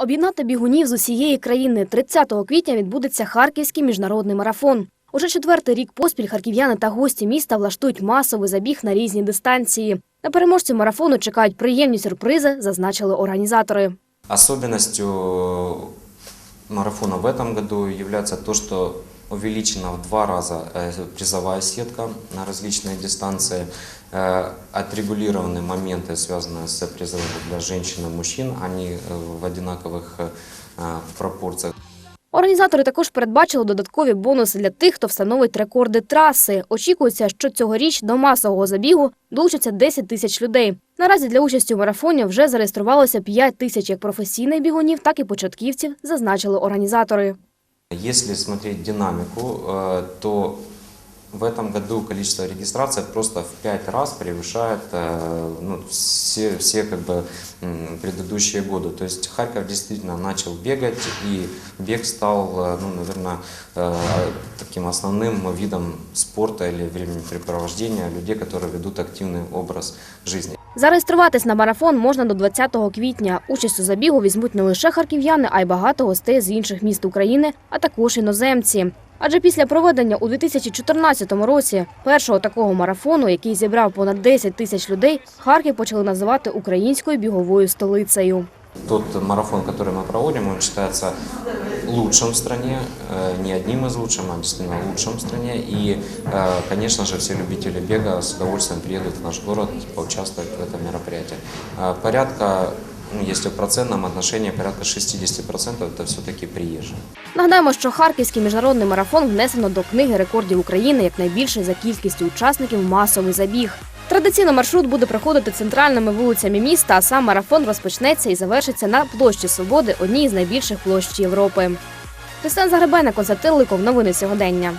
Об'єднати бігунів з усієї країни 30 квітня відбудеться Харківський міжнародний марафон. Уже четвертий рік поспіль харків'яни та гості міста влаштують масовий забіг на різні дистанції. На переможців марафону чекають приємні сюрпризи, зазначили організатори. Особливістю марафона в этом году є то, что увеличена в два раза э, призовая сетка на различные дистанции, Э, отрегулированы моменты, связанные с призовами для женщин и мужчин, они э, в одинаковых э, пропорциях. Організатори також передбачили додаткові бонуси для тих, хто встановить рекорди траси. Очікується, що цьогоріч до масового забігу долучаться 10 тисяч людей. Наразі для участі у марафоні вже зареєструвалося 5 тисяч як професійних бігунів, так і початківців, зазначили організатори. Если смотреть динамику, э, то в этом году количество регистраций просто в пять раз превышает э, ну, все, все как бы, м, предыдущие годы. То есть Харьков действительно начал бегать, и бег стал, э, ну, наверное, э, таким основным видом спорта или времяпрепровождения людей, которые ведут активный образ жизни. Зареєструватись на марафон можна до 20 квітня. Участь у забігу візьмуть не лише харків'яни, а й багато гостей з інших міст України, а також іноземці. Адже після проведення у 2014 році першого такого марафону, який зібрав понад 10 тисяч людей, Харків почали називати українською біговою столицею. Тот марафон, который мы проводим, он считается лучшим в стране, э, не одним из лучших, а действительно лучшим в стране. И, э, конечно же, все любители бега с удовольствием приедут в наш город поучаствовать в этом мероприятии. Э, Порядка, ну, если в процентном отношении, порядка 60% это все-таки приезжие. Нагадаємо, що Харківський міжнародний марафон внесено до книги рекордів України як найбільший за кількістю учасників масовий забіг. Традиційно маршрут буде проходити центральними вулицями міста, а сам марафон розпочнеться і завершиться на площі Свободи, одній з найбільших площ Європи. Христина Загребена, Константин Ликов, новини сьогодення.